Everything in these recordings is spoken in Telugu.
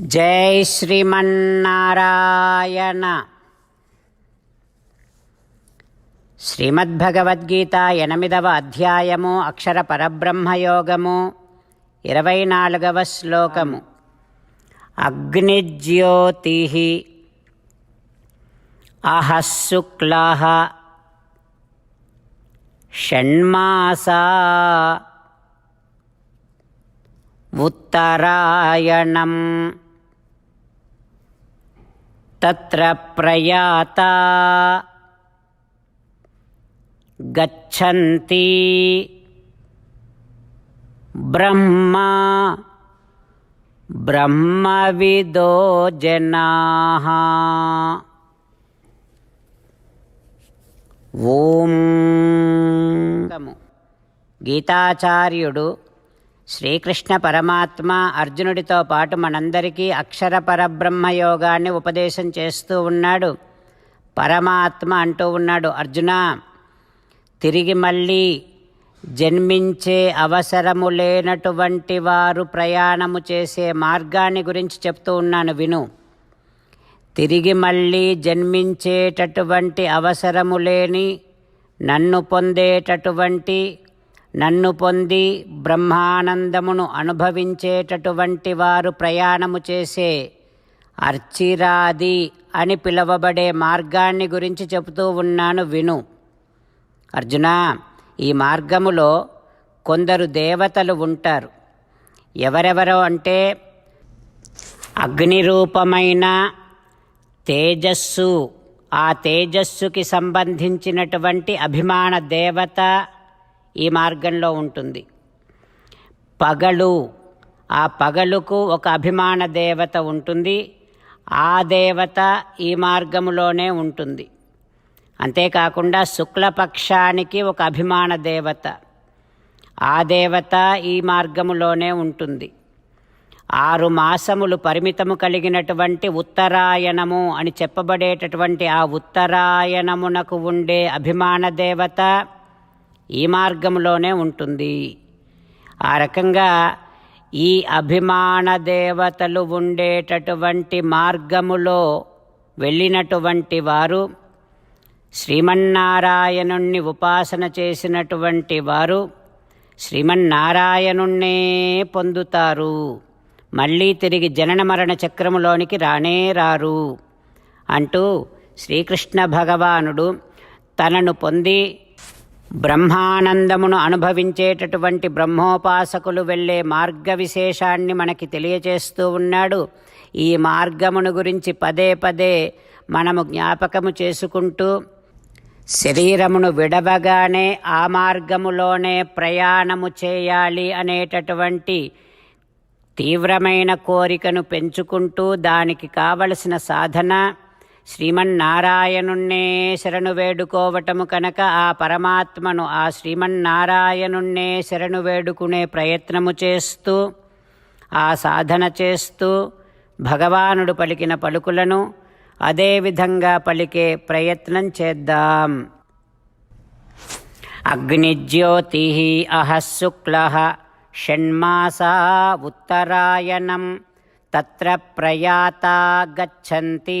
జై శ్రీమన్నారాయణ. శ్రీమద్భగవద్గీత ఎనిమిదవ అధ్యాయము అక్షర పరబ్రహ్మయోగము ఇరవై నాలుగవ శ్లోకము. అగ్నిజ్యోతి అహశుక్లా షణ్మాసా ఉత్తరాయణం. तत्र प्रयाता गच्छन्ति ब्रह्मा బ్రహ్మవిదో జనాः ఓం గీతాచార్యుడు శ్రీకృష్ణ పరమాత్మ అర్జునుడితో పాటు మనందరికీ అక్షర పరబ్రహ్మయోగాన్ని ఉపదేశం చేస్తూ ఉన్నాడు. పరమాత్మ అంటూ ఉన్నాడు అర్జున తిరిగి మళ్ళీ జన్మించే అవసరము లేనటువంటి వారు ప్రయాణము చేసే మార్గాన్ని గురించి చెప్తూ ఉన్నాను విను. తిరిగి మళ్ళీ జన్మించేటటువంటి అవసరము లేని నన్ను పొందేటటువంటి నన్ను పొంది బ్రహ్మానందమును అనుభవించేటటువంటి వారు ప్రయాణము చేసే అర్చిరాది అని పిలువబడే మార్గాన్ని గురించి చెబుతూ ఉన్నాను విను. అర్జున ఈ మార్గములో కొందరు దేవతలు ఉంటారు. ఎవరెవరో అంటే అగ్నిరూపమైన తేజస్సు. ఆ తేజస్సుకి సంబంధించినటువంటి అభిమాన దేవత ఈ మార్గంలో ఉంటుంది. పగలు ఆ పగలుకు ఒక అభిమాన దేవత ఉంటుంది. ఆ దేవత ఈ మార్గములోనే ఉంటుంది. అంతేకాకుండా శుక్లపక్షానికి ఒక అభిమాన దేవత. ఆ దేవత ఈ మార్గములోనే ఉంటుంది. ఆరు మాసములు పరిమితము కలిగినటువంటి ఉత్తరాయణము అని చెప్పబడేటటువంటి ఆ ఉత్తరాయణమునకు ఉండే అభిమాన దేవత ఈ మార్గంలోనే ఉంటుంది. ఆ రకంగా ఈ అభిమాన దేవతలు ఉండేటటువంటి మార్గములో వెళ్ళినటువంటి వారు శ్రీమన్నారాయణుణ్ణి ఉపాసన చేసినటువంటి వారు శ్రీమన్నారాయణుణ్ణే పొందుతారు. మళ్ళీ తిరిగి జనన మరణ చక్రములోనికి రానే రారు అంటూ శ్రీకృష్ణ భగవానుడు తనను పొంది బ్రహ్మానందమును అనుభవించేటటువంటి బ్రహ్మోపాసకులు వెళ్ళే మార్గ విశేషాన్ని మనకి తెలియచేస్తూ ఉన్నాడు. ఈ మార్గమును గురించి పదే పదే మనము జ్ఞాపకము చేసుకుంటూ శరీరమును విడవగానే ఆ మార్గములోనే ప్రయాణము చేయాలి అనేటటువంటి తీవ్రమైన కోరికను పెంచుకుంటూ దానికి కావలసిన సాధన శ్రీమన్నారాయణుణ్ణే శరణు వేడుకోవటము కనుక ఆ పరమాత్మను ఆ శ్రీమన్నారాయణుణ్ణే శరణు వేడుకునే ప్రయత్నము చేస్తూ ఆ సాధన చేస్తూ భగవానుడు పలికిన పలుకులను అదేవిధంగా పలికే ప్రయత్నం చేద్దాం. అగ్నిజ్యోతి అహశుక్ల షణ్మాసా ఉత్తరాయణం తత్ర ప్రయాత గచ్చంతి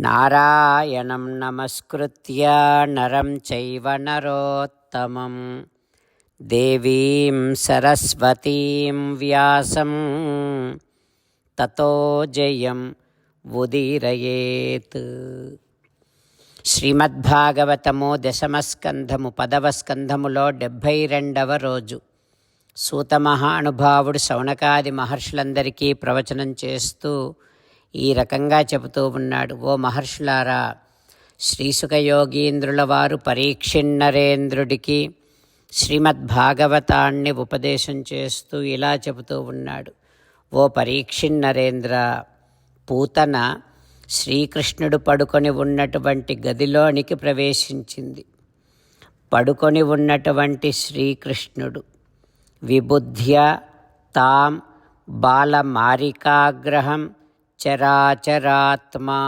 నారాయణం నమస్కృత్య నరం చైవ నరోత్తమం. దేవీం సరస్వతీం వ్యాసం. తతో జయం ఉదీరయేత్. శ్రీమద్భాగవతము దశమస్కంధము పదవ స్కంధములో డెబ్భై రెండవ రోజు సూతమహానుభావుడు శౌనకాది మహర్షులందరికీ ప్రవచనం చేస్తూ ఈ రకంగా చెబుతూ ఉన్నాడు. ఓ మహర్షులారా శ్రీసుఖ యోగీంద్రుల వారు పరీక్షిన్నరేంద్రుడికి శ్రీమద్భాగవతాన్ని ఉపదేశం చేస్తూ ఇలా చెబుతూ ఉన్నాడు. ఓ పరీక్షిన్నరేంద్ర పూతన శ్రీకృష్ణుడు పడుకొని ఉన్నటువంటి గదిలోనికి ప్రవేశించింది. పడుకొని ఉన్నటువంటి శ్రీకృష్ణుడు విబుద్ధ్య తాం బాలమారికాగ్రహం చరాచరాత్మా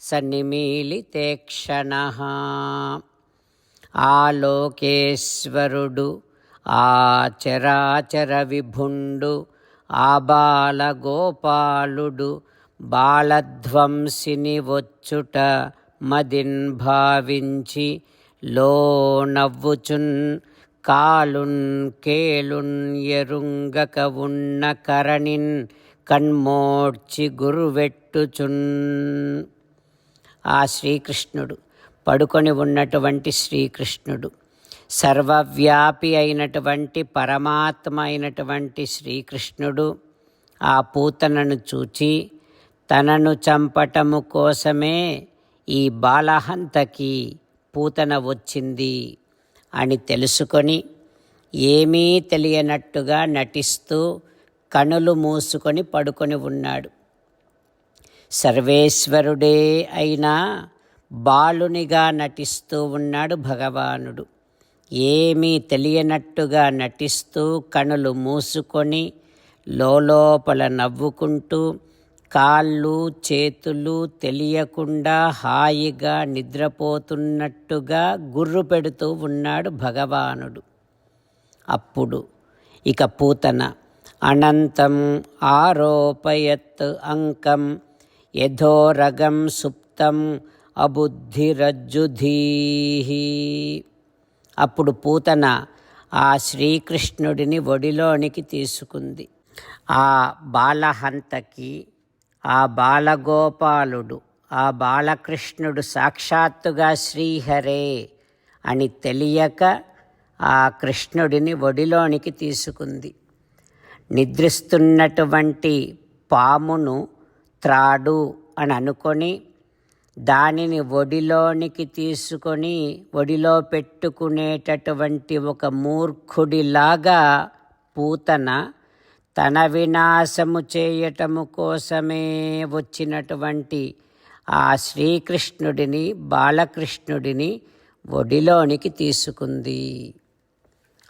సన్నిమీలితే క్షణ. ఆలోకేశ్వరుడు ఆ చరాచర విభుండు ఆ బాలగోపాలుడు బాలధ్వంసిని వచ్చుట మదిన్ భావించి లో నవ్వుచున్ కాలున్ కేలున్ ఎరుంగక ఉన్న కరణిన్ కణ్మోడ్చి గురువెట్టుచున్. ఆ శ్రీకృష్ణుడు పడుకొని ఉన్నటువంటి శ్రీకృష్ణుడు సర్వవ్యాపి అయినటువంటి పరమాత్మ అయినటువంటి శ్రీకృష్ణుడు ఆ పూతనను చూచి తనను చంపటము కోసమే ఈ బాలహంతకి పూతన వచ్చింది అని తెలుసుకొని ఏమీ తెలియనట్టుగా నటిస్తూ కనులు మూసుకొని పడుకొని ఉన్నాడు. సర్వేశ్వరుడే అయినా బాలునిగా నటిస్తూ ఉన్నాడు భగవానుడు. ఏమీ తెలియనట్టుగా నటిస్తూ కనులు మూసుకొని లోపల నవ్వుకుంటూ కాళ్ళు చేతులు తెలియకుండా హాయిగా నిద్రపోతున్నట్టుగా గుర్రు పెడుతూ ఉన్నాడు భగవానుడు. అప్పుడు ఇక పూతన అనంతం ఆరోపయత్ అంకం యథోరగం సుప్తం అబుద్ధిరజ్జుధీ అప్పుడు పూతన ఆ శ్రీకృష్ణుడిని ఒడిలోనికి తీసుకుంది. ఆ బాలహంతకి ఆ బాలగోపాలుడు ఆ బాలకృష్ణుడు సాక్షాత్తుగా శ్రీహరే అని తెలియక ఆ కృష్ణుడిని ఒడిలోనికి తీసుకుంది. నిద్రిస్తున్నటువంటి పామును త్రాడు అని అనుకొని దానిని ఒడిలోనికి తీసుకొని ఒడిలో పెట్టుకునేటటువంటి ఒక మూర్ఖుడిలాగా పూతన తన వినాశము చేయటము కోసమే వచ్చినటువంటి ఆ శ్రీకృష్ణుడిని బాలకృష్ణుడిని ఒడిలోనికి తీసుకుంది.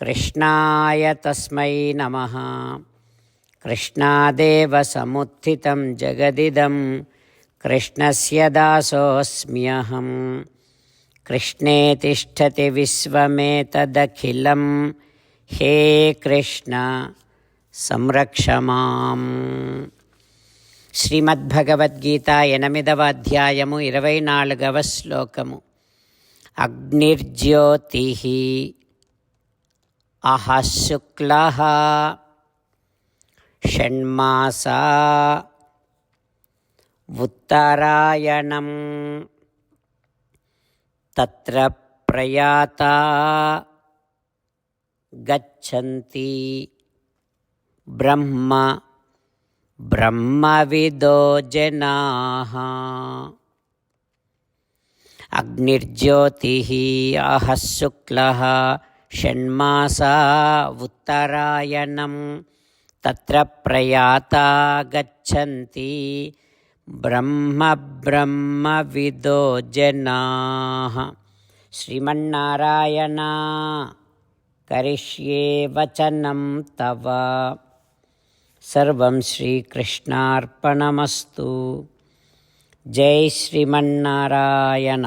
కృష్ణాయ తస్మై నమ. కృష్ణాదేవ సముత్థితం జగదిదం కృష్ణస్య దాసోऽస్మ్యహం కృష్ణే తిష్టతి విశ్వమేతదఖిలం హే కృష్ణ సంరక్ష మాం. శ్రీమద్భగవద్గీత ఎనిమిదవ అధ్యాయము ఇరవై నాలుగవ శ్లోకము. అగ్నిర్జ్యోతి. అహశుక్ల షణ్మాసా ఉత్తరాయణం తత్ర ప్రయాతా గచ్చంతి బ్రహ్మ బ్రహ్మవిదో జనా అగ్నిర్జ్యోతి అహశుక్ల షణ్మాసా ఉత్తరాయణం తత్ర ప్రయాత గచ్చంతి బ్రహ్మ బ్రహ్మ విదో జనా శ్రీమన్నారాయణ కరిష్యే వచనం తవ సర్వం శ్రీకృష్ణార్పణమస్తు జై శ్రీమన్నారాయణ